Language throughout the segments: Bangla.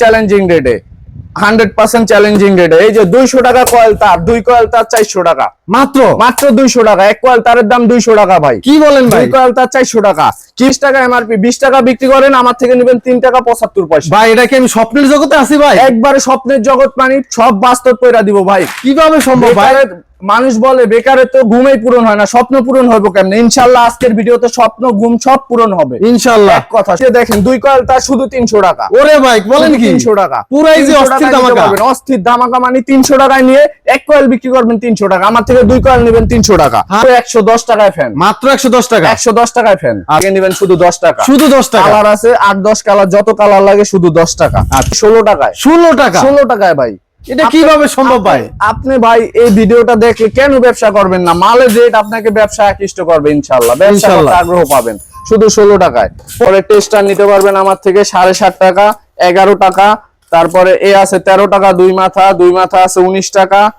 চ্যালেঞ্জিং রেটে হান্ড্রেড পার্সেন্ট চ্যালেঞ্জিং রেটে এই যে দুইশো টাকা কয়েল তার দুই কয়েল তার চারশো টাকা। মাত্র? মাত্র দুইশো টাকা। এক কয়েল তারের দাম দুইশো টাকা ভাই। কি বলেন ভাই? কয়েল তার চারশো টাকা। ত্রিশ টাকা এমআরপি বিশ টাকা বিক্রি করেন আমার থেকে নেবেন তিন টাকা পঁচাত্তর পয়সা। ভাই এটা কি আমি স্বপ্নের জগতে আছি ভাই? একবারে স্বপ্নের জগৎ মানি সব বাস্তব কইরা দিব ভাই। কীভাবে সম্ভব ভাই? মানুষ বলে বেকারের তো ঘুমেই পূরণ হয় না স্বপ্ন পূরণ হবে কেমনে? ইনশাল্লাহ আজকের ভিডিওতে স্বপ্ন ঘুম সব পূরণ হবে। ইনশাল্লাহ। কথা সে দেখেন দুই কয়েল তার শুধু তিনশো টাকা। ওরে ভাই বলেন কি? তিনশো টাকা। পুরাই যে অস্থির নিতে অস্থির ধামাকা মানে তিনশো টাকায় নিয়ে এক কয়েল বিক্রি করবেন তিনশো টাকা। আমার থেকে দুই কয়েল নেবেন তিনশো টাকা। হ্যাঁ। একশো দশ টাকায় ফ্যান মাত্র একশো দশ টাকা? একশো দশ টাকায় ফ্যান আগে নেবেন শুধু দশ টাকা। শুধু দশ টাকা? কালার আছে আট দশ কালার যত কালার লাগে শুধু দশ টাকা। আর ষোলো টাকায়। ষোলো টাকা? ষোলো টাকায় ভাই। এটা কীভাবে সম্ভব ভাই? আপনি- ভাই এই ভিডিওটা দেখে কেন ব্যবসা করবেন না? মালের রেট আপনাকে ব্যবসা আকৃষ্ট করবে ইনশাল্লাহ ব্যবসা করতে আগ্রহ পাবেন। শুধু ষোলো টাকায়। পরে টেস্টার নিতে পারবেন আমার থেকে সাড়ে সাত টাকা এগারো টাকা। তারপরে এ আছে তেরো টাকা দুই মাথা দুই মাথা আছে উনিশ টাকা।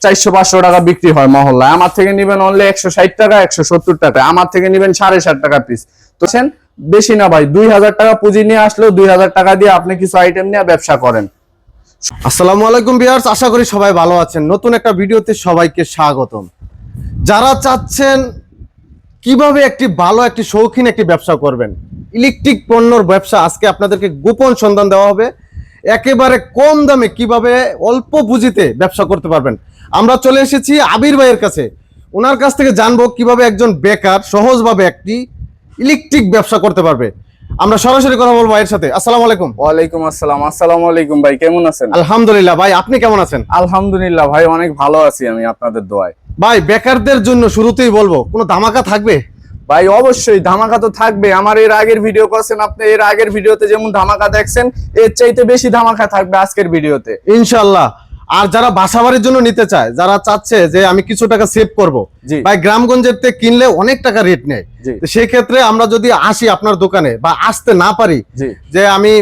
চারশো পাঁচশো টাকা বিক্রি হয় মহল্লায়। আমার থেকে নিবেন অনলি একশো ষাট টাকা একশো সত্তর টাকা। আমার থেকে নিবেন সাড়ে সাত টাকা পিস তো বেশি না ভাই দুই হাজার টাকা পুঁজি নিয়ে আসলেও দুই হাজার টাকা দিয়ে আপনি কিছু আইটেম নিয়ে ব্যবসা করেন। আসসালামু আলাইকুম বিয়ার্স আশা করি সবাই ভালো আছেন। নতুন একটা ভিডিওতে সবাইকে স্বাগতম। যারা চাচ্ছেন কীভাবে একটি ভালো, একটি শৌখিন একটি ব্যবসা করবেন, ইলেকট্রিক পণ্যর ব্যবসা আজকে আপনাদেরকে গোপন সন্ধান দেওয়া হবে। একেবারে কম দামে কীভাবে অল্প পুঁজিতে ব্যবসা করতে পারবেন। আমরা চলে এসেছি আবির ভাইয়ের কাছে। ওনার কাছ থেকে জানব কীভাবে একজন বেকার সহজভাবে একটি ইলেকট্রিক ব্যবসা করতে পারবে। আমরা সরাসরি কথা বলব ভাইয়ের সাথে। আসসালামু আলাইকুম। ওয়ালাইকুম আসসালাম। আসসালামু আলাইকুম ভাই কেমন আছেন? আলহামদুলিল্লাহ ভাই আপনি কেমন আছেন? আলহামদুলিল্লাহ ভাই অনেক ভালো আছি আমি আপনাদের দোয়ায়। ভাই বেকারদের জন্য শুরুতেই বলব কোনো ধামাকা থাকবে? ভাই অবশ্যই ধামাকা তো থাকবে। আমার এর আগের ভিডিও করছেন আপনি এর আগের ভিডিওতে যেমন ধামাকা দেখছেন এর চাইতে বেশি ধামাকা থাকবে আজকের ভিডিওতে ইনশাল্লাহ আর যারা বাসা বাড়ির জন্য নিতে চায় যারা চাচ্ছে যে আমি কিছু টাকা সেভ করব। ভাই গ্রামগঞ্জের থেকে কিনলে অনেক টাকা রেট নেয়। সেই ক্ষেত্রে আমরা যদি আসি আপনার দোকানে বা আসতে না পারি যে আমি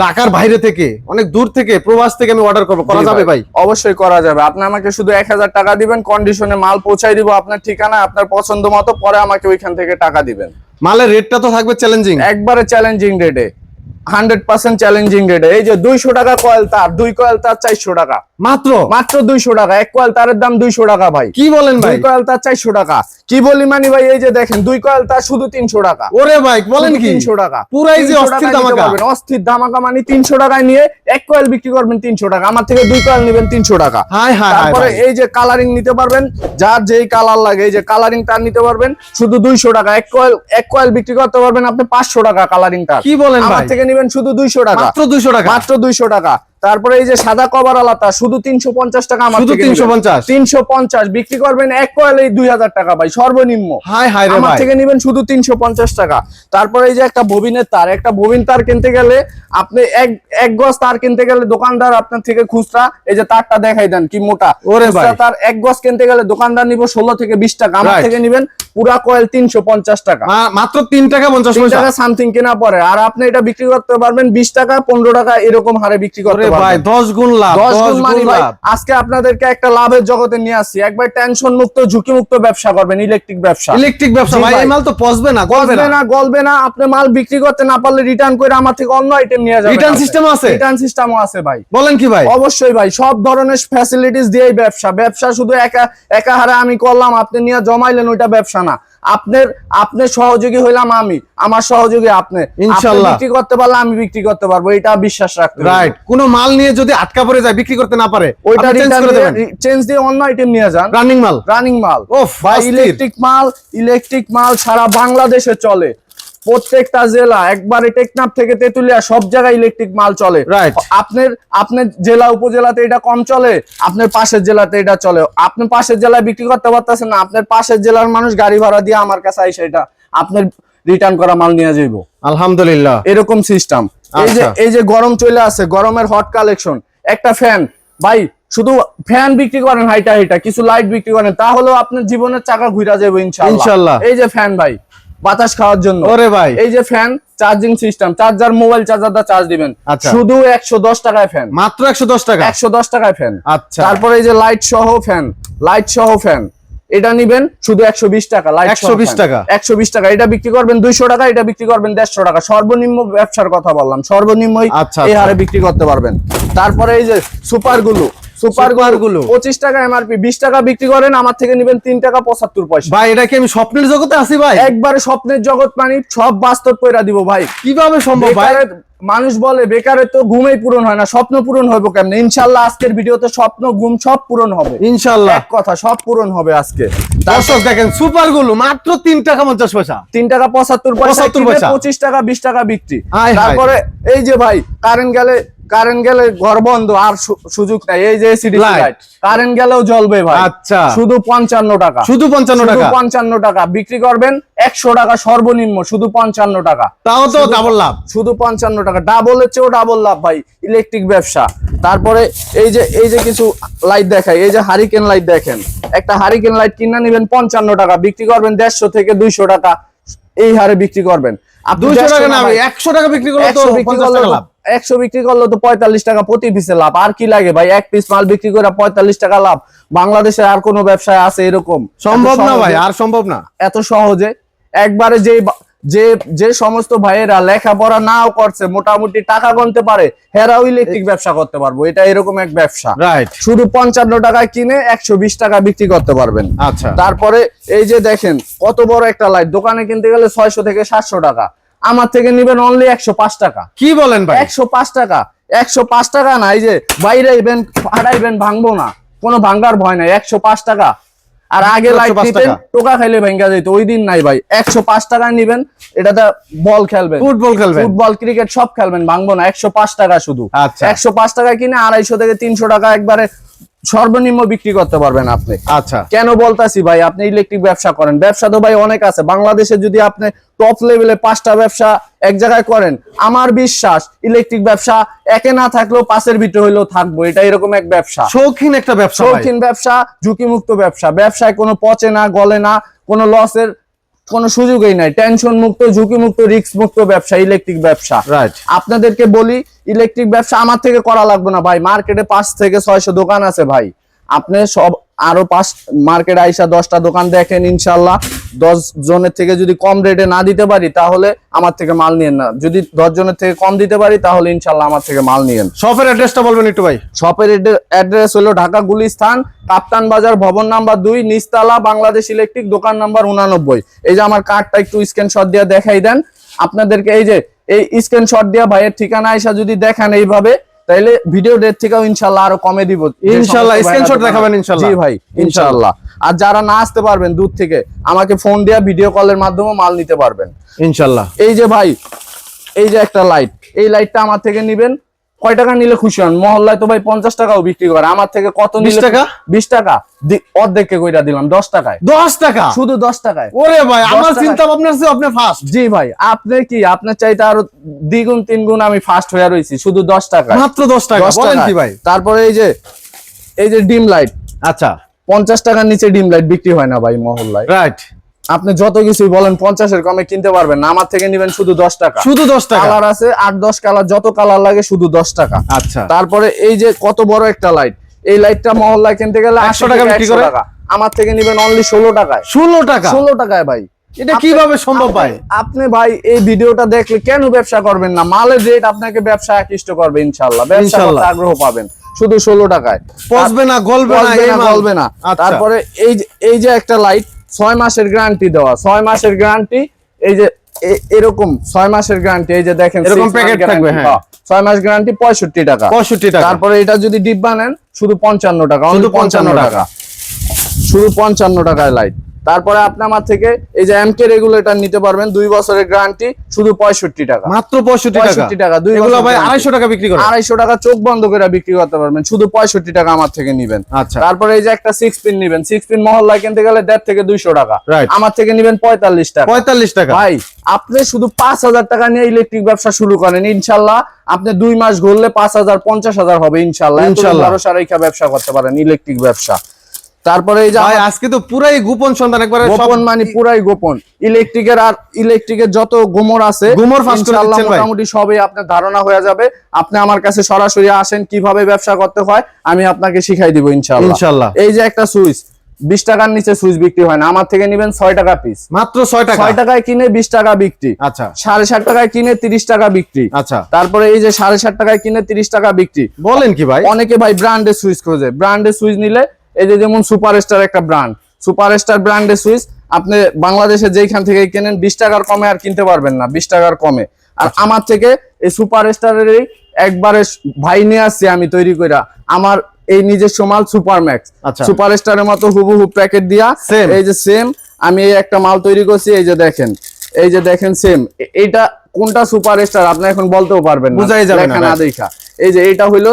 ঢাকার বাইরে থেকে অনেক দূর থেকে প্রবাস থেকে আমি অর্ডার করব করা যাবে ভাই অবশ্যই করা যাবে। আপনি আমাকে শুধু এক হাজার টাকা দিবেন কন্ডিশনে মাল পৌঁছাই দিব আপনার ঠিকানা আপনার পছন্দ মতো পরে আমাকে ওইখান থেকে টাকা দিবেন। মালের রেটটা তো থাকবে চ্যালেঞ্জিং একবারে চ্যালেঞ্জিং রেটে হান্ড্রেড পার্সেন্ট চ্যালেঞ্জিং রেটে। এই যে দুইশো টাকা কয়েল তার, দুই কয়েল তার চারশো টাকা। মাত্র? মাত্র দুইশো টাকা। এক কয়েল তারের দাম দুইশো টাকা ভাই। কি বলেন ভাই? কয়েল তার চারশো টাকা। কি বলি মানি ভাই এই যে দেখেন দুই কয়েল তার শুধু তিনশো টাকা। ওরে ভাই বলেন কি? তিনশো টাকা। পুরাই যে অস্থির ধামাকা। অস্থির ধামাকা মানে তিনশো টাকায় নিয়ে এক কয়েল বিক্রি করবেন তিনশো টাকা। আমার থেকে দুই কয়েল নেবেন তিনশো টাকা। হ্যাঁ হাই তারপরে এই যে কালারিং নিতে পারবেন যার যেই কালার লাগে এই যে কালারিং তার নিতে পারবেন শুধু দুইশো টাকা। এক কয়েল এক কয়েল বিক্রি করতে পারবেন আপনি পাঁচশো টাকা কালারিং তার। কি বলেন আমার থেকে নেবেন শুধু দুইশো টাকা। মাত্র দুইশো টাকা। মাত্র দুইশো টাকা। তারপরে এই যে সাদা কভার আলাদা শুধু তিনশো পঞ্চাশ টাকা আমার শুধু 350 তিনশো পঞ্চাশ? বিক্রি করবেন এক কয়েল এই দুই হাজার টাকা ভাই সর্বনিম্ন। হাই হাই আমার থেকে নেবেন শুধু তিনশো পঞ্চাশ টাকা। তারপরে এই যে একটা ববিনের তার একটা ববিন তার কিনতে গেলে আপনি এক এক গজ তার কিনতে গেলে দোকানদার আপনার থেকে খুচরা এই যে তারটা দেখাই দেন কি মোটা। ওরে ভাই। তার এক গজ কিনতে গেলে দোকানদার নিব ষোলো থেকে বিশ টাকা। আমার থেকে নিবেন পুরা কয়েল তিনশো পঞ্চাশ টাকা। মাত্র তিন টাকা পঞ্চাশ টাকা সামথিং কেনা পরে। আর আপনি এটা বিক্রি করতে পারবেন বিশ টাকা পনেরো টাকা এরকম হারে বিক্রি করতে ভাই গুণ লাভ গুণ ভাই। আজকে আপনাদেরকে একটা লাভের জগতে নিয়ে আসছি। একবার টেনশন মুক্ত ঝুঁকি মুক্ত ব্যবসা করবেন ইলেকট্রিক ব্যবসা। ইলেকট্রিক ব্যবসা ভাই ভাই। এই মাল তো পচবে না গলবে না। গলবে না। আপনি মাল বিক্রি করতে না পারলে রিটার্ন করে আমার থেকে অন্য আইটেম নিয়ে যাবেন Return system আছে? রিটার্ন সিস্টেমও আছে ভাই। বলেন কি ভাই? অবশ্যই ভাই। সব ধরনের ফ্যাসিলিটিস দিয়েই ব্যবসা। ব্যবসা শুধু একা একা হারে আমি করলাম আপনি নিয়ে জমাইলেন ওইটা ব্যবসা না। আপনার আপনার সহযোগী হইলাম আমি আমার সহযোগী আপনি। ইনশাআল্লাহ ইনশাল্লাহ। বিক্রি করতে পারলে আমি বিক্রি করতে পারব এটা বিশ্বাস রাখতে রাইট কোন মাল নিয়ে যদি আটকা পড়ে যায় বিক্রি করতে না পারে ওইটা চেঞ্জ দিয়ে অন্য আইটেম নিয়ে যান। রানিং মাল। রানিং মাল। ও ভাই ইলেকট্রিক মাল ইলেকট্রিক মাল সারা বাংলাদেশে চলে। প্রত্যেকটা জেলা একবারে টেকনাফ থেকে তেতুলিয়া সব জায়গায় ইলেকট্রিক মাল চলে. আপনার আপনার জেলা উপজেলাতে এটা কম চলে আপনার পাশের জেলাতে এটা চলে। আপনি পাশের জেলায় বিক্রি করতে পারতেছেন না আপনার পাশের জেলার মানুষ গাড়ি ভাড়া দিয়ে আমার কাছে আইসে এটা আপনার রিটার্ন করা মাল নিয়ে যাইবো। আলহামদুলিল্লাহ। এরকম সিস্টেম এই যে আচ্ছা। এই যে গরম চলে আছে গরমের হট কালেকশন একটা ফ্যান ভাই শুধু ফ্যান বিক্রি করেন হাইটা হাইটা কিছু লাইট বিক্রি করেন তাহলেও আপনার জীবনের চাকা ঘুরা যাবে ইনশাআল্লাহ। এই যে ফ্যান ভাই। বাতাস খাওয়ার জন্য। ওরে ভাই। এই যে fan charging system charger mobile charger দা চার্জ দিবেন। আচ্ছা। শুধু একশো দশ টাকায় ফ্যান মাত্র একশো দশ টাকা? একশো দশ টাকায় ফ্যান আচ্ছা। তারপরে এই যে লাইট সহ ফ্যান লাইট সহ ফ্যান এটা নিবেন শুধু একশো বিশ টাকা লাইট 120 টাকা। একশো বিশ টাকা এটা বিক্রি করবেন দুইশো টাকা এটা বিক্রি করবেন দেড়শো টাকা। সর্বনিম্ন ব্যবসার কথা বললাম সর্বনিম্নই আচ্ছা, এই আচ্ছা। হারে বিক্রি করতে পারবেন। তারপরে এই যে সুপারগুলো সুপারগুলো। পঁচিশ টাকা এমআরপি বিশ টাকা বিক্রি করেন আমার থেকে নিবেন তিন টাকা পঁচাত্তর পয়সা। ভাই এটা কি আমি স্বপ্নের জগতে আসি ভাই? একবারে স্বপ্নের জগৎ মানে সব বাস্তব কইরা দিব ভাই। কীভাবে সম্ভব ভাই? মানুষ বলে বেকারের তো ঘুমেই পূরণ হয় না স্বপ্ন পূরণ হবে কেমনে? ইনশাল্লাহ আজকের ভিডিওতে স্বপ্ন ঘুম সব পূরণ হবে। ইনশাল্লাহ। কথা সব পূরণ হবে আজকে। দর্শক দেখেন সুপারগুলো মাত্র তিন টাকা পঞ্চাশ পয়সা। তিন টাকা পঁচাত্তর পয়সা পঁচিশ টাকা বিশ টাকা বিক্রি। তারপরে এই যে ভাই কারেন্ট গেলে কারেন্ট গেলে ঘর বন্ধ আর সুযোগ নাই। এই যে এসিডি লাইট কারেন্ট গেলেও জ্বলবে ভাই। আচ্ছা। শুধু পঞ্চান্ন টাকা। শুধু পঞ্চান্ন টাকা। পঞ্চান্ন টাকা। বিক্রি করবেন একশো টাকা সর্বনিম্ন শুধু পঞ্চান্ন টাকা। তাও তো ডাবল লাভ। শুধু পঞ্চান্ন টাকা। ডাবলের চেয়েও ডাবল লাভ ভাই ইলেকট্রিক ব্যবসা। তারপরে এই যে এই যে কিছু লাইট দেখাই এই যে হারিকেন লাইট দেখেন। একটা হারিকেন লাইট কিনে নেবেন পঞ্চান্ন টাকা বিক্রি করবেন দেড়শো থেকে দুইশো টাকা এই হারে বিক্রি করবেন। আপনি দুইশো 150 টাকা না ভাই, একশো টাকা বিক্রি করলে তো 100 বিক্রি করলে টাকা তো- লাভ। 100 বিক্রি করলে তো পঁয়তাল্লিশ টাকা প্রতি পিসে লাভ। আর কি লাগে ভাই? এক পিস মাল বিক্রি করে পঁয়তাল্লিশ টাকা লাভ। বাংলাদেশে আর কোনো ব্যবসায় আছে এরকম? সম্ভব না ভাই আর সম্ভব না। এত সহজে। একবারে যে যে যে সমস্ত ভাইয়েরা লেখাপড়া নাও করছে মোটামুটি টাকা গুনতে পারে হেরাও ইলেকট্রিক ব্যবসা করতে পারব। এটা এরকম এক ব্যবসা। রাইট শুধু পঞ্চান্ন টাকায় কিনে একশো বিশ টাকা বিক্রি করতে পারবেন। আচ্ছা। তারপরে এই যে দেখেন কত বড় একটা লাইট দোকানে কিনতে গেলে ছয়শো থেকে সাতশো টাকা। আমার থেকে নিবেন অনলি একশো পাঁচ টাকা। কি বলেন ভাই? একশো পাঁচ টাকা। একশো পাঁচ টাকা না এই যে বাইরে ইভেন ভাঙবো না। কোনো ভাঙ্গার ভয় নাই। একশো পাঁচ টাকা। আর আগে 105 লাইট নিতেন টোকা। খাইলে ভেঙ্গা যেত ওই দিন নাই ভাই। একশো পাঁচ টাকা নিবেন এটাতে বল খেলবেন। ফুটবল খেলবেন। ফুটবল ক্রিকেট সব খেলবেন ভাঙবো না। একশো পাঁচ টাকা শুধু। আচ্ছা। একশো পাঁচ টাকা কিনে আড়াইশো থেকে তিনশো টাকা একবারে সর্বনিম্ন বিক্রি করতে পারবেন আপনি। আচ্ছা। কেন বলতাছি ভাই? আপনি ইলেকট্রিক ব্যবসা করেন। ব্যবসা তো ভাই অনেক আছে। বাংলাদেশে যদি আপনি টপ লেভেলে পাঁচটা ব্যবসা এক জায়গায় করেন আমার বিশ্বাস ইলেকট্রিক ব্যবসা একে না থাকলেও পাশের ভিতরে হইলেও থাকব। এটা এরকম এক ব্যবসা। শৌখিন একটা ব্যবসা শৌখিন ব্যবসা ঝুঁকিমুক্ত ব্যবসা। ব্যবসায় কোনো পচে না গলে না কোনো লসের কোনো সুযোগই নাই। টেনশন মুক্ত ঝুঁকি মুক্ত রিস্ক মুক্ত ব্যবসা ইলেকট্রিক ব্যবসা। আপনাদেরকে বলি ইলেকট্রিক ব্যবসা আমার থেকে করা লাগবে না ভাই। মার্কেটে পাঁচ থেকে ছয়শো দোকান আছে ভাই। আপনি সব আরও পাঁচ মার্কেট আইসা দশটা দোকান দেখেন ইনশাল্লাহ দশ জনের থেকে যদি কম রেটে না দিতে পারি তাহলে আমার থেকে মাল নিয়েন না। যদি দশ জনের থেকে কম দিতে পারি তাহলে ইনশাল্লাহ আমার থেকে মাল নিয়েন। শপের অ্যাড্রেসটা বলবেন একটু ভাই। শপের অ্যাড্রেস হলো ঢাকা গুলিস্তান কাপ্তান বাজার ভবন নাম্বার দুই নিস্তালা বাংলাদেশ ইলেকট্রিক দোকান নাম্বার উনানব্বই। এই যে আমার কার্ডটা একটু স্ক্রিনশট দিয়ে দেখাই দেন। আপনাদেরকে এই যে এই স্ক্রিনশট দিয়ে ভাইয়ের ঠিকানা এসে যদি দেখেন এইভাবে তাইলে ভিডিও ডেট থেকেও ইনশাল্লাহ আরও কমে দিব। ইনশাল্লাহ, স্ক্রিনশট দেখাবেন ইনশাল্লাহ। জি ভাই ইনশাল্লাহ। আর যারা না আসতে পারবেন দূর থেকে আমাকে ফোন দিয়ে ভিডিও কলের মাধ্যমে মাল নিতে পারবেন। ইনশাল্লাহ। এই যে ভাই এই যে একটা লাইট এই লাইটটা আমার থেকে নিবেন। কয় টাকা নিলে খুশি হন? মহল্লায় তো ভাই পঞ্চাশ টাকাও বিক্রি করে। আমার থেকে কত 20 নিলে টাকা? বিশ টাকা। অর্ধেককে কইরা দিলাম দশ টাকায়। দশ টাকা? শুধু দশ টাকায়। ওরে ভাই আমার চিন্তা ভাবনা আপনি ফার্স্ট জি ভাই আপনি কি আপনার চাইতে আরও দ্বিগুণ তিন গুণ আমি ফার্স্ট হয়ে রয়েছি শুধু দশ টাকা মাত্র দশ টাকা। বলেন কি ভাই? তারপরে এই যে এই যে ডিম লাইট আচ্ছা। পঞ্চাশ টাকার নিচে ডিম লাইট বিক্রি হয় না ভাই মহল্লায়। রাইট আপনি যত কিছুই বলেন পঞ্চাশের কমে কিনতে পারবেন না। আমার থেকে নিবেন শুধু দশ টাকা। শুধু দশ টাকা? কালার আছে আট দশ কালার যত কালার লাগে শুধু দশ টাকা। আচ্ছা। তারপরে এই যে কত বড় একটা লাইট এই লাইটটা মহল্লায় কিনতে গেলে 100 একশো টাকা বিক্রি করে? আমার থেকে নিবেন অনলি ষোলো টাকায়। ষোলো টাকা? ষোলো টাকায় ভাই। এটা কীভাবে সম্ভব ভাই? আপনি- ভাই এই ভিডিওটা দেখলে কেন ব্যবসা করবেন না? মালের রেট আপনাকে ব্যবসা আকৃষ্ট করবে ইনশাল্লাহ ব্যবসা করতে আগ্রহ পাবেন। শুধু ষোলো টাকায়। পচবে না গলবে না এই না। আচ্ছা। তারপরে এই যে একটা লাইট ছয় মাসের গ্যারান্টি দেওয়া। ছয় মাসের গ্যারান্টি এই যে এরকম ছয় মাসের গ্যারান্টি এই যে দেখেন এরকম প্যাকেট থাকবে, হ্যাঁ। ছয় মাস গ্যারান্টি পঁয়ষট্টি টাকা। পঁয়ষট্টি টাকা। তারপরে এটা যদি ডিব্বা নেন শুধু পঞ্চান্ন টাকা শুধু শুধু 55 পঞ্চান্ন টাকা। শুধু পঞ্চান্ন টাকায় লাইট তারপরে আপনি আমার থেকে এই যে এমকে রেগুলেটর নিতে পারবেন দুই বছরের গ্যারান্টি শুধু পঁয়ষট্টি টাকা। মাত্র পঁয়ষট্টি টাকা? দুই ভাই আড়াইশো টাকা বিক্রি করে? আড়াইশো টাকা চোখ বন্ধ করে বিক্রি করতে পারবেন শুধু পঁয়ষট্টি টাকা আমার থেকে নিবেন। আচ্ছা। তারপরে এই যে একটা সিক্স পিন নিবেন সিক্স পিন মহল্লায় কিনতে গেলে দেড় থেকে দুইশো টাকা। আমার থেকে নিবেন পঁয়তাল্লিশ টাকা। পঁয়তাল্লিশ টাকা? ভাই আপনি শুধু পাঁচ হাজার টাকা নিয়ে ইলেকট্রিক ব্যবসা শুরু করেন ইনশাল্লাহ আপনি দুই মাস ঘুরলে পাঁচ হাজার পঞ্চাশ হাজার হবে ইনশাল্লাহ। ইনশাল্লাহ। ব্যবসা করতে পারেন ইলেকট্রিক ব্যবসা। তারপরে এই যে ভাই আজকে তো পুরাই গোপন সন্ধান একবারে গোপন মানে পুরাই গোপন। ইলেকট্রিকের আর ইলেকট্রিকের যত গোমর আছে গোমর ফাঁস করে দিচ্ছেন ভাই। মোটামুটি সবই আপনার ধারণা হয়ে যাবে। আপনি আমার কাছে সরাসরি আসেন কীভাবে ব্যবসা করতে হয় আমি আপনাকে শিখাই দিব ইনশাআল্লাহ। ইনশাল্লাহ। এই যে একটা সুইচ বিশ টাকার নিচে সুইচ বিক্রি হয় না আমার থেকে নিবেন ছয় টাকা পিস মাত্র ছয় টাকা। ছয় টাকায় কিনে বিশ টাকা বিক্রি। আচ্ছা। সাড়ে ষাট টাকায় কিনে তিরিশ টাকা বিক্রি। আচ্ছা। তারপরে এই যে সাড়ে ষাট টাকায় কিনে তিরিশ টাকা বিক্রি। বলেন কি ভাই? অনেকে ভাই ব্র্যান্ডের সুইচ খোঁজে। ব্র্যান্ডের সুইচ নিলে এই যে যেমন সুপারস্টার একটা ব্র্যান্ড সুপারস্টার ব্র্যান্ডের সুইচ আপনি বাংলাদেশে যেইখান থেকে কেনেন বিশ টাকার কমে আর কিনতে পারবেন না বিশ টাকার কমে। আর আমার থেকে এই সুপারস্টারেরই একবারে ভাই নিয়ে আসছি আমি তৈরি কইরা। আমার এই নিজস্ব মাল সুপার ম্যাক্স আচ্ছা। সুপারস্টারের মতো হুবহু প্যাকেট দিয়া এই যে সেম আমি এই একটা মাল তৈরি করছি এই যে দেখেন এই যে দেখেন সেম এইটা কোনটা সুপারস্টার আপনি এখন বলতেও পারবেন না। বুঝাই যাবে না, দেখা। এই যে এটা হইল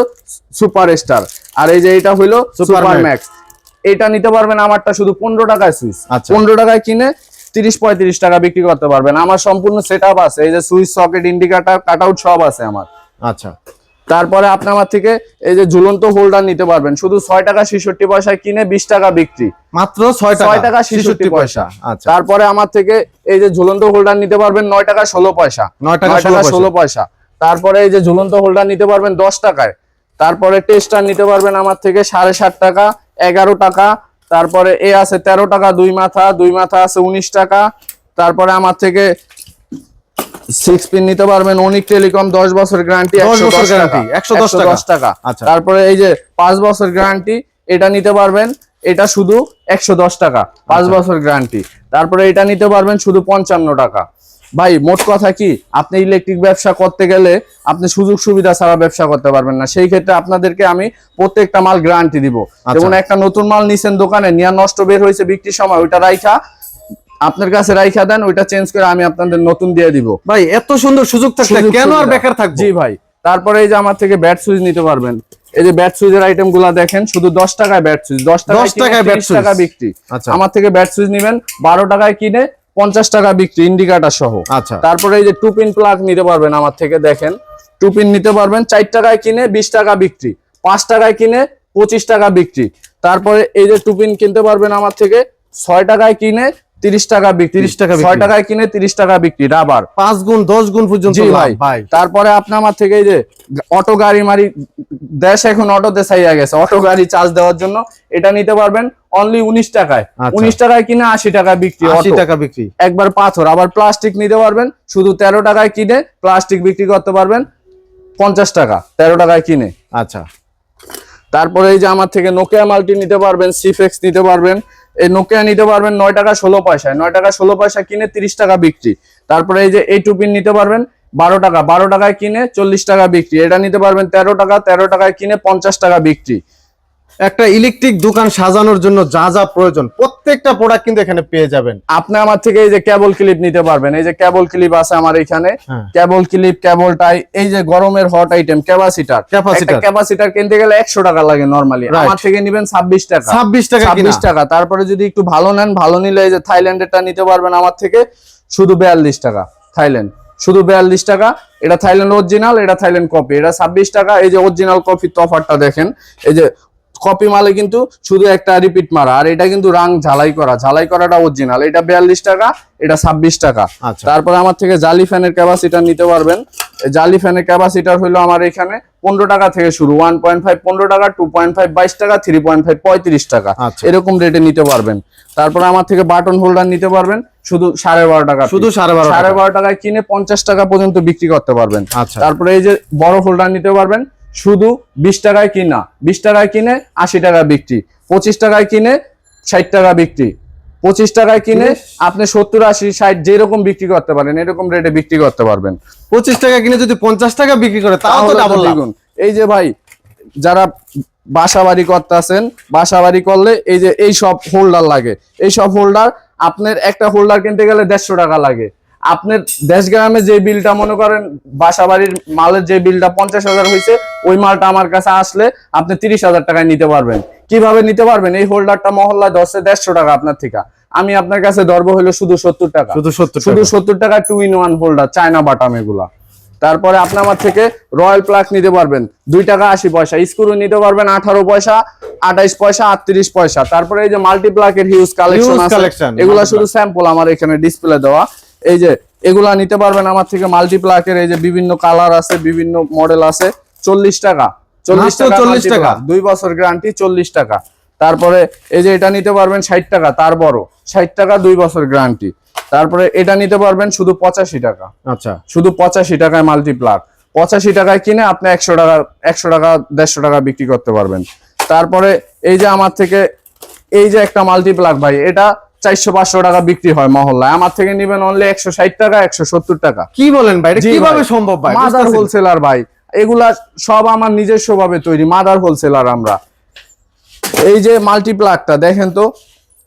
সুপার স্টার আর এই যে এটা হইল সুপার ম্যাক্স এটা নিতে পারবেন আমারটা শুধু পনেরো টাকায় সুইচ। আচ্ছা। পনেরো টাকায় কিনে তিরিশ পঁয়ত্রিশ টাকা বিক্রি করতে পারবেন। আমার সম্পূর্ণ সেট আছে। এই যে switch socket indicator cut out সব আছে আমার। আচ্ছা। তারপরে আপনি আমার থেকে এই যে ঝুলন্ত হোল্ডার নিতে পারবেন। শুধু ছয় টাকা ছেষট্টি পয়সায় কিনে বিশ টাকা বিক্রি। মাত্র ছয় টাকা? ছয় টাকা ছেষট্টি পয়সা। আচ্ছা। তারপরে আমার থেকে এই যে ঝুলন্ত হোল্ডার নিতে পারবেন নয় টাকা ষোলো পয়সা। নয় টাকা ষোলো পয়সা। তারপরে এই যে ঝুলন্ত হোল্ডার নিতে পারবেন দশ টাকায় তারপরে টেস্টার নিতে পারবেন আমার থেকে সাড়ে সাত টাকা এগারো টাকা তারপরে এ আছে তেরো টাকা দুই মাথা দুই মাথা আছে উনিশ টাকা তারপরে আমার থেকে সিক্স পিন নিতে পারবেন অনিক টেলিকম দশ বছর গ্যারান্টি 10 বছর guarantee, 110 টাকা। টাকা আচ্ছা। তারপরে এই যে পাঁচ বছর গ্যারান্টি এটা নিতে পারবেন এটা শুধু একশো দশ টাকা পাঁচ আচ্ছা। বছর গ্যারান্টি তারপরে এটা নিতে পারবেন শুধু পঞ্চান্ন টাকা ভাই মোট কথা কি? আপনি ইলেকট্রিক ব্যবসা করতে গেলে আপনি সুযোগ সুবিধা ছাড়া ব্যবসা করতে পারবেন না। সেই ক্ষেত্রে আপনাদেরকে আমি প্রত্যেকটা মাল গ্যারান্টি দিব। আচ্ছা। যেমন একটা নতুন মাল নিছেন দোকানে নিয়ে নষ্ট বের হয়েছে বিক্রির সময় ওইটা রাইখা আপনার কাছে রাইখা দেন ওইটা চেঞ্জ করে আমি আপনাদের নতুন দিয়ে দিব। ভাই এত সুন্দর সুযোগ থাকলে কেন আর বেকার থাকব? জি ভাই তারপরে এই যে আমার থেকে ব্যাট সুইচ নিতে পারবেন। এই যে ব্যাট সুইচের আইটেমগুলা দেখেন শুধু দশ টাকায় ব্যাট সুইচ দশ টাকায় 10 টাকায় bat টাকা বিক্রি। আচ্ছা। আমার থেকে ব্যাট সুইচ নিবেন বারো টাকায় কিনে পঞ্চাশ টাকা বিক্রি ইন্ডিকাটার সহ। আচ্ছা। তারপরে এই যে টু পিন প্লাগ নিতে পারবেন আমার থেকে দেখেন। টু পিন নিতে পারবেন চার টাকায় কিনে বিশ টাকা বিক্রি পাঁচ টাকায় কিনে পঁচিশ টাকা বিক্রি। তারপরে এই যে টু পিন কিনতে পারবেন আমার থেকে ছয় টাকায় কিনে তিরিশ টাকা বিক্রি। 30 টাকা বিক্রি। ছয় টাকায় কিনে তিরিশ টাকা বিক্রি রাবার। পাঁচ গুণ দশ গুণ পর্যন্ত ভাই। তারপরে আপনি আমার থেকে এই যে অটো গাড়ি মারি দেশ এখন অটো দেশাইয়া গেছে অটো গাড়ি চার্জ দেওয়ার জন্য। এটা নিতে পারবেন অনলি উনিশ টাকায়। আচ্ছা। উনিশ টাকায় কিনে আশি টাকা বিক্রি আশি অটো। টাকা বিক্রি। একবার পাথর আবার প্লাস্টিক নিতে পারবেন শুধু তেরো টাকায় কিনে প্লাস্টিক বিক্রি করতে পারবেন পঞ্চাশ টাকা তেরো টাকায় কিনে। আচ্ছা। তারপরে এই যে আমার থেকে নোকিয়া মাল্টি নিতে পারবেন সিফেক্স নিতে পারবেন এই নোকিয়া নিতে পারবেন নয় টাকা ষোলো পয়সায় নয় টাকা ষোলো পয়সা কিনে তিরিশ টাকা বিক্রি। তারপরে এই যে এই টুপিন নিতে পারবেন বারো টাকা। বারো টাকায় কিনে চল্লিশ টাকা বিক্রি। এটা নিতে পারবেন তেরো টাকা, তেরো টাকায় কিনে পঞ্চাশ টাকা বিক্রি। একটা ইলেকট্রিক দোকান সাজানোর জন্য যা যা প্রয়োজন প্রত্যেকটা প্রোডাক্ট কিন্তু এখানে পেয়ে যাবেন। আপনি আমার থেকে এই যে কেবল ক্লিপ নিতে পারবেন এই যে কেবল ক্লিপ আছে আমার এখানে। কেবল ক্লিপ কেবল টাই এই যে গরমের hot item capacitor capacitor capacitor কিনতে গেলে একশো টাকা লাগে নর্মালি আমার থেকে নিবেন ছাব্বিশ টাকা। ছাব্বিশ টাকা কিনা। ছাব্বিশ টাকা। তারপরে যদি একটু ভালো নেন ভালো নিলে এই যে থাইল্যান্ডেরটা নিতে পারবেন আমার থেকে শুধু বিয়াল্লিশ টাকা থাইল্যান্ড শুধু বিয়াল্লিশ টাকা এটা থাইল্যান্ড অরিজিনাল এটা থাইল্যান্ড কপি এটা ছাব্বিশ টাকা এই যে অরিজিনাল কপি তফারটা দেখেন এই যে কপি মালে কিন্তু শুধু একটা রিপিট মারা আর এটা কিন্তু রাং ঝালাই করা ঝালাই করাটা অরিজিনাল এটা বিয়াল্লিশ টাকা এটা ছাব্বিশ টাকা। আচ্ছা। তারপরে আমার থেকে জালি ফ্যানের ক্যাপাসিটার নিতে পারবেন। জালি ফ্যানের ক্যাপাসিটার হলো আমার এখানে পনেরো টাকা থেকে শুরু ওয়ান পয়েন্ট ফাইভ পনেরো টাকা টু পয়েন্ট ফাইভ বাইশ টাকা থ্রি পয়েন্ট ফাইভ পঁয়ত্রিশ টাকা। আচ্ছা। এরকম রেটে নিতে পারবেন। তারপরে আমার থেকে বাটন হোল্ডার নিতে পারবেন শুধু সাড়ে বারো টাকা শুধু সাড়ে বারো সাড়ে বারো টাকায় কিনে পঞ্চাশ টাকা পর্যন্ত বিক্রি করতে পারবেন। আচ্ছা। তারপরে এই যে বড় হোল্ডার নিতে পারবেন শুধু বিশ টাকায় কিনা বিশ টাকায় কিনে আশি টাকা বিক্রি পঁচিশ টাকায় কিনে ষাট টাকা বিক্রি পঁচিশ টাকায় কিনে আপনি সত্তর আশি ষাট যেরকম বিক্রি করতে পারেন এরকম রেটে বিক্রি করতে পারবেন। পঁচিশ টাকা কিনে যদি পঞ্চাশ টাকা বিক্রি করে তাও তো তাহলে ডাবল দ্বিগুণ। এই যে ভাই যারা বাসা বাড়ি করতেছেন বাসা বাড়ি করলে এই যে এই সব হোল্ডার লাগে। এই সব হোল্ডার আপনার একটা হোল্ডার কিনতে গেলে দেড়শো টাকা লাগে। আপনার দেশ গ্রামে যে বিলটা মনে করেন বাসা বাড়ির মালের যে বিলটা পঞ্চাশ হাজার হয়েছে ওই মালটা আমার কাছে আসলে আপনি তিরিশ হাজার টাকায় নিতে পারবেন। কীভাবে নিতে পারবেন? এই হোল্ডারটা মহল্লায় ধরছে দেড়শো টাকা আপনার থেকে। আমি আপনার কাছে ধরবো হলো শুধু সত্তর টাকা। শুধু সত্তর শুধু সত্তর টাকা two in one holder China বাটাম এগুলা। তারপরে আপনি আমার থেকে রয়্যাল প্লাগ নিতে পারবেন। দুই টাকা আশি পয়সা। স্ক্রু নিতে পারবেন আঠারো পয়সা আঠাইশ পয়সা আটত্রিশ পয়সা। তারপরে এই যে মাল্টি প্লাগের হিউজ কালেকশন এগুলা শুধু স্যাম্পল আমার এখানে ডিসপ্লে দেওয়া। এই যে এগুলা নিতে পারবেন আমার থেকে মাল্টি প্লাগের এই যে বিভিন্ন কালার আছে বিভিন্ন মডেল আছে চল্লিশ টাকা। চল্লিশ টাকা 40 multi টাকা? দুই বছর গ্যারান্টি চল্লিশ টাকা। তারপরে এই যে এটা নিতে পারবেন ষাট টাকা তার বড়। ষাট টাকা দুই বছর গ্যারান্টি তারপরে এটা নিতে পারবেন শুধু পঁচাশি টাকা। আচ্ছা। শুধু পঁচাশি টাকায় মাল্টিপ্লাক পঁচাশি টাকায় কিনে আপনি একশো টাকা একশো টাকা দেড়শো টাকা বিক্রি করতে পারবেন। তারপরে এই যে আমার থেকে এই যে একটা মাল্টিপ্লাক ভাই এটা চারশো পাঁচশো টাকা বিক্রি হয় মহল্লায়। আমার থেকে নিবেন অনলি একশো ষাট টাকা একশো সত্তর টাকা। কি বলেন ভাই? কীভাবে সম্ভব ভাই? মাদার হোলসেলার ভাই। এগুলা সব আমার নিজস্ব ভাবে তৈরি মাদার হোলসেলার আমরা। এই যে মাল্টিপ্লাকটা দেখেন তো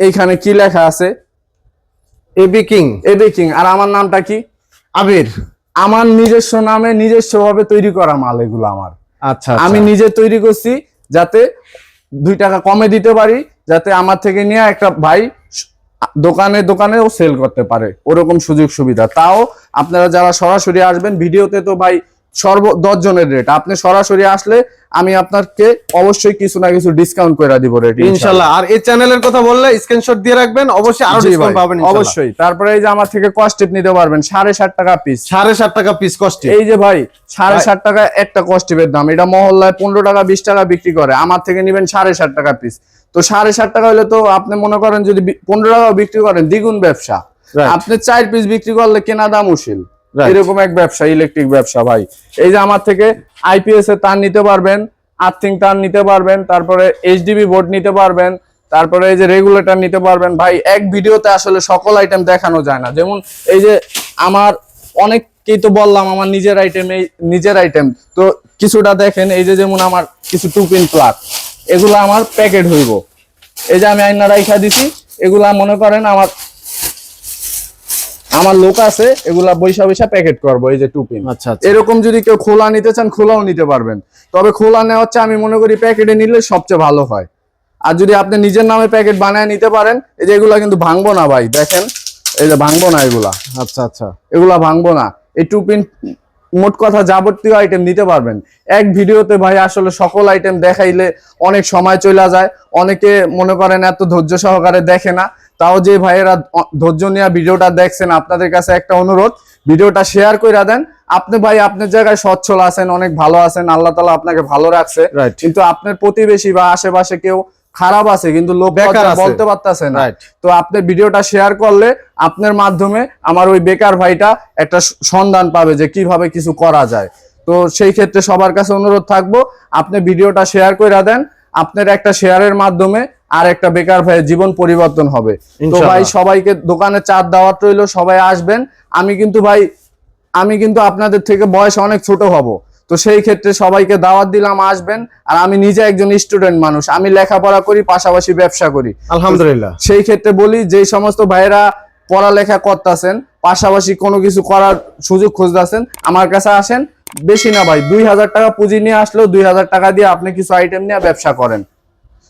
এইখানে কি লেখা আছে? এবি কিং এবে কিং আর আমার নামটা কি? আবির। আমার নিজস্ব নামে নিজস্ব ভাবে তৈরি করা মাল এগুলো আমার। আচ্ছা। আমি নিজে তৈরি করছি যাতে দুই টাকা কমে দিতে পারি যাতে আমার থেকে নিয়ে একটা ভাই দোকানে, দোকানেও সেল করতে পারে। ওরকম সুযোগ সুবিধা তাও আপনারা যারা সরাসরি আসবেন, ভিডিওতে তো ভাই সর্ব দশ জনের রেট আপনি সরাসরি আসলে আমি আপনাকে অবশ্যই কিছু না কিছু ডিসকাউন্ট করে দিব রেট ইনশাল্লাহ। আর এই চ্যানেলের কথা বললে স্ক্রিনশট দিয়ে রাখবেন অবশ্যই আরও ডিসকাউন্ট পাবেন অবশ্যই। তারপরে এই যে আমার থেকে কস্টিপ নিতে পারবেন সাড়ে ষাট টাকা পিস সাড়ে সাত টাকা পিস কস্ট এই যে ভাই সাড়ে ভাই- ষাট টাকা একটা কস্টিপের দাম। এটা মহল্লায় পনেরো টাকা বিশ টাকা বিক্রি করে। আমার থেকে নিবেন সাড়ে ষাট টাকা পিস তো সাড়ে ষাট টাকা হলে তো আপনি মনে করেন যদি বি- পনেরো টাকা বিক্রি করেন দ্বিগুণ ব্যবসা। আপনি চার পিস বিক্রি করলে কেনা দাম উশিল. এরকম এক ব্যবসা ইলেকট্রিক ব্যবসা, ভাই। এই যে আমার থেকে আইপিএস এর তার নিতে পারবেন, আর্থিং তার নিতে পারবেন, তারপরে এইচডিবি বোর্ড নিতে পারবেন, তারপরে এই যে রেগুলেটর নিতে পারবেন। ভাই, এক ভিডিওতে আসলে সকল আইটেম দেখানো যায় না। যেমন এই যে আমার অনেককেই তো বললাম, আমার নিজের আইটেম এই, নিজের আইটেম তো কিছুটা দেখেন, এই যে যেমন আমার কিছু টু পিন প্লাগ এগুলো আমার প্যাকেট হইব। এই যে আমি আইনা রাইখা দিছি, এগুলা মনে করেন আমার আমার লোক আছে এগুলা বৈশা বৈশা প্যাকেট করব এই যে টু পিন আচ্ছা আচ্ছা। এরকম যদি কেউ খোলা নিতে চান খোলাও নিতে পারবেন। তবে খোলা নেওয়া হচ্ছে আমি মনে করি প্যাকেটে নিলে সবচেয়ে ভালো হয়। আর যদি আপনি নিজের নামে প্যাকেট বানায় নিতে পারেন এই যে এগুলা কিন্তু ভাঙবো না ভাই দেখেন এই যে ভাঙবো না এগুলা। আচ্ছা আচ্ছা। এগুলা ভাঙবো না। এই টু পিন মোট কথা যাবতীয় আইটেম নিতে পারবেন। এক ভিডিওতে ভাই আসলে সকল আইটেম দেখাইলে অনেক সময় চলে যায় অনেকে মনে করেন এত ধৈর্য সহকারে দেখে না। তাও যে ভাইয়েরা ধৈর্য নিয়ে ভিডিওটা দেখছেন আপনাদের কাছে একটা অনুরোধ ভিডিওটা শেয়ার করে দেন। আপনি ভাই আপনার জায়গায় সচ্ছল আছেন অনেক ভালো আছেন আল্লাহ তালা আপনাকে ভালো রাখছে. কিন্তু আপনার প্রতিবেশী বা আশেপাশে কেউ খারাপ আছে কিন্তু লোক বলতে পারতেছে না। তো আপনি ভিডিওটা শেয়ার করলে আপনার মাধ্যমে আমার ওই বেকার ভাইটা একটা সন্ধান পাবে যে কীভাবে কিছু করা যায়। তো সেই ক্ষেত্রে সবার কাছে অনুরোধ থাকব আপনি ভিডিওটা শেয়ার করে দেন। আপনার একটা শেয়ারের মাধ্যমে আর একটা বেকার ভাইয়ের জীবন পরিবর্তন হবে। তো ভাই সবাইকে দোকানে চার দাওয়াত রইল সবাই আসবেন। আমি কিন্তু ভাই আমি কিন্তু আপনাদের থেকে বয়স অনেক ছোট হব। তো সেই ক্ষেত্রে সবাইকে দাওয়াত দিলাম আসবেন। আর আমি নিজে একজন স্টুডেন্ট মানুষ আমি লেখাপড়া করি পাশাপাশি ব্যবসা করি। আলহামদুলিল্লাহ। সেই ক্ষেত্রে বলি যে সমস্ত ভাইয়েরা পড়ালেখা করতেছেন পাশাপাশি কোনো কিছু করার সুযোগ খুঁজতেছেন আমার কাছে আসেন। বেশি না ভাই দুই হাজার টাকা পুঁজি নিয়ে আসলেও দুই হাজার টাকা দিয়ে আপনি কিছু আইটেম নিয়ে ব্যবসা করেন।